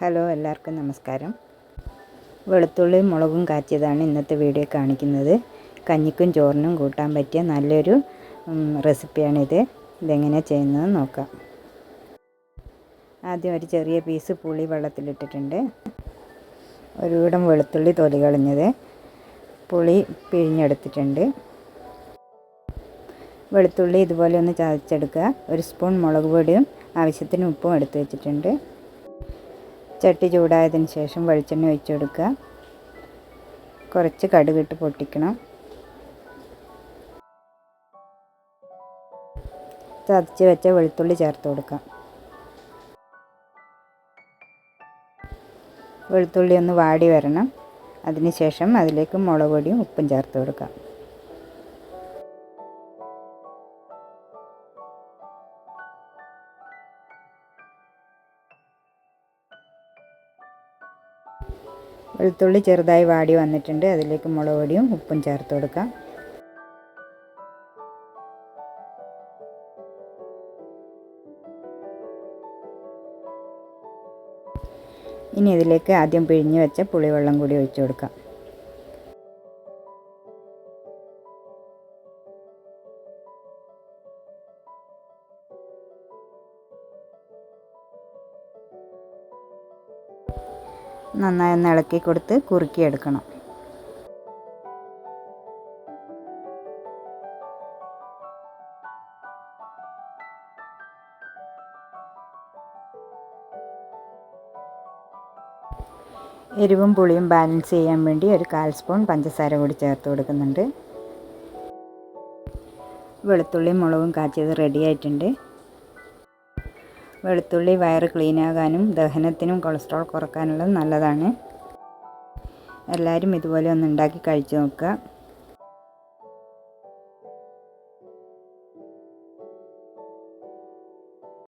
Hello എല്ലാവർക്കും നമസ്കാരം. വെളുത്തുള്ളിയും മുളകും കാച്ചിയതാണ് ഇന്നത്തെ വീഡിയോ കാണിക്കുന്നത്. കഞ്ഞിക്കും ചോറിനും കൂട്ടാൻ പറ്റിയ നല്ലൊരു റെസിപ്പിയാണിത്. ഇതെങ്ങനെ ചെയ്യുന്നത് നോക്കാം. ആദ്യം ഒരു ചെറിയ പീസ് പുളി വെള്ളത്തിലിട്ടിട്ടുണ്ട്. ഒരു ഇടം വെളുത്തുള്ളി തൊലി കളഞ്ഞത്. പുളി പിഴിഞ്ഞെടുത്തിട്ടുണ്ട്. വെളുത്തുള്ളി ഇതുപോലെ ഒന്ന് ചതച്ചെടുക്കുക. ഒരു സ്പൂൺ മുളക് പൊടിയും ആവശ്യത്തിന് ഉപ്പും എടുത്തു വെച്ചിട്ടുണ്ട്. ചട്ടി ചൂടായതിന് ശേഷം വെളിച്ചെണ്ണ ഒഴിച്ചു കൊടുക്കുക. കുറച്ച് കടുകിട്ട് പൊട്ടിക്കണം. ചതച്ച് വെച്ച വെളുത്തുള്ളി ചേർത്ത് കൊടുക്കാം. വെളുത്തുള്ളി ഒന്ന് വാടി വരണം. അതിനുശേഷം അതിലേക്ക് മുളക് പൊടിയും ഉപ്പും ചേർത്ത് കൊടുക്കാം. വെളുത്തുള്ളി ചെറുതായി വാടി വന്നിട്ടുണ്ട്. അതിലേക്ക് മുളക് പൊടിയും ഉപ്പും ചേർത്ത് കൊടുക്കാം. ഇനി ഇതിലേക്ക് ആദ്യം പിഴിഞ്ഞ് വെച്ച പുളിവെള്ളം കൂടി ഒഴിച്ചു കൊടുക്കാം. നന്നായി ഒന്ന് ഇളക്കി കൊടുത്ത് കുറുക്കിയെടുക്കണം. എരിവും പുളിയും ബാലൻസ് ചെയ്യാൻ വേണ്ടി ഒരു കാൽ സ്പൂൺ പഞ്ചസാര കൂടി ചേർത്ത് കൊടുക്കുന്നുണ്ട്. വെളുത്തുള്ളിയും മുളകും കാച്ചിയത് റെഡി ആയിട്ടുണ്ട്. വെളുത്തുള്ളി വയറ് ക്ലീനാകാനും ദഹനത്തിനും കൊളസ്ട്രോൾ കുറക്കാനുള്ളത് നല്ലതാണ്. എല്ലാവരും ഇതുപോലെ ഒന്ന് ഉണ്ടാക്കി കഴിച്ചു നോക്കുക.